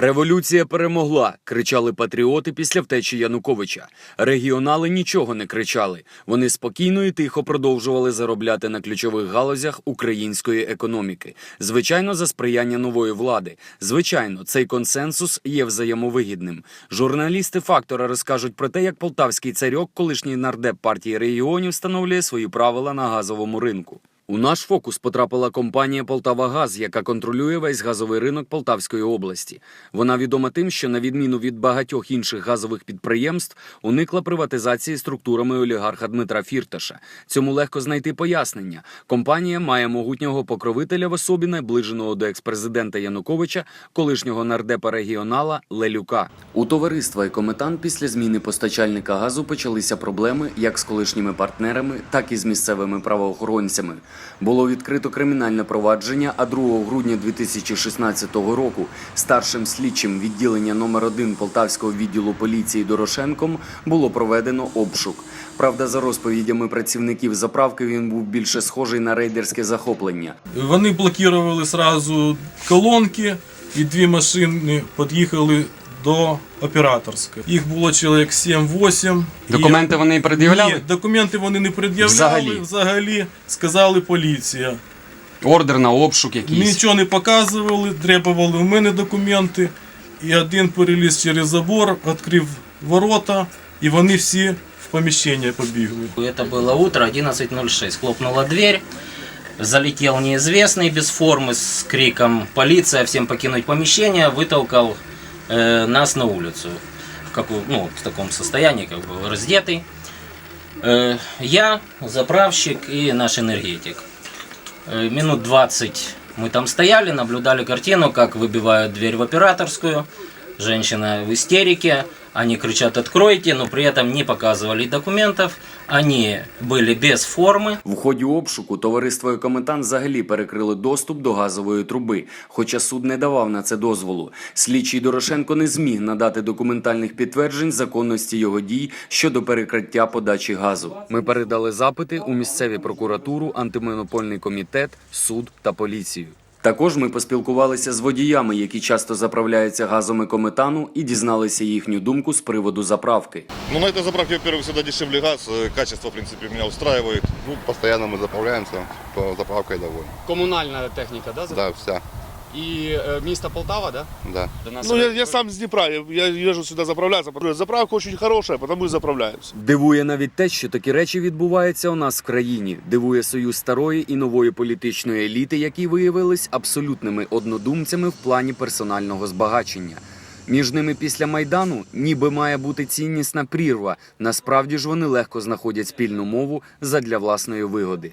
Революція перемогла, кричали патріоти після втечі Януковича. Регіонали нічого не кричали. Вони спокійно і тихо продовжували заробляти на ключових галузях української економіки. Звичайно, за сприяння нової влади. Звичайно, цей консенсус є взаємовигідним. Журналісти фактора розкажуть про те, як полтавський царьок, колишній нардеп партії регіонів, встановлює свої правила на газовому ринку. У наш фокус потрапила компанія Полтавагаз, яка контролює весь газовий ринок Полтавської області. Вона відома тим, що на відміну від багатьох інших газових підприємств, уникла приватизації структурами олігарха Дмитра Фірташа. Цьому легко знайти пояснення. Компанія має могутнього покровителя в особі наближеного до експрезидента Януковича, колишнього нардепа регіонала Лелюка. У товариства «Екометан» після зміни постачальника газу почалися проблеми як з колишніми партнерами, так і з місцевими правоохоронцями. Було відкрито кримінальне провадження, а 2 грудня 2016 року старшим слідчим відділення номер 1 Полтавського відділу поліції Дорошенком було проведено обшук. Правда, за розповідями працівників заправки він був більше схожий на рейдерське захоплення. Вони блокували сразу колонки, і дві машини під'їхали до операторської. Їх було чоловік 7-8. Документи вони І... пред'являли? Ні, документи вони не пред'являли. Взагалі? Взагалі, сказали поліція. Ордер на обшук Нічого не показували, требували в мене документи. І один переліз через забор, відкрив ворота, і вони всі в поміщення побігли. Это было утро 11.06. Хлопнула дверь. Залетел неизвестный без формы с криком «Полиция! Всем покинуть помещение!» Вытолкал э, нас на улицу. В, какую, ну, в таком состоянии, как бы раздетый. Э, я, заправщик и наш энергетик. Э, минут 20 мы там стояли, наблюдали картину, как выбивают дверь в операторскую. Женщина в истерике, они кричат «откройте», но при этом не показывали документов. Они были без формы. В ході обшуку товариство «Екометан» взагалі перекрили доступ до газової труби, хоча суд не давав на це дозволу. Слідчий Дорошенко не зміг надати документальних підтверджень законності його дій щодо перекриття подачі газу. Ми передали запити у місцеві прокуратуру, антимонопольний комітет, суд та поліцію. Також ми поспілкувалися з водіями, які часто заправляються газом «Екометану» і дізналися їхню думку з приводу заправки. Ну, на этой заправке, во-первых, всегда дешевле газ, э, качество, в принципе, меня устраивает. Ну, постоянно мы заправляемся, то заправкой довольны. Комунальна техніка, да? Да, вся, І е, місто Полтава, да? да. До нас Ну, я, я сам с Днепра, я, я езжу сюда заправляться. потому что Заправка очень хорошая, потому и заправляемся. Дивує навіть те, що такі речі відбуваються у нас в країні. Дивує союз старої і нової політичної еліти, які виявились абсолютними однодумцями в плані персонального збагачення. Між ними після майдану ніби має бути ціннісна прірва. Насправді ж вони легко знаходять спільну мову задля власної вигоди.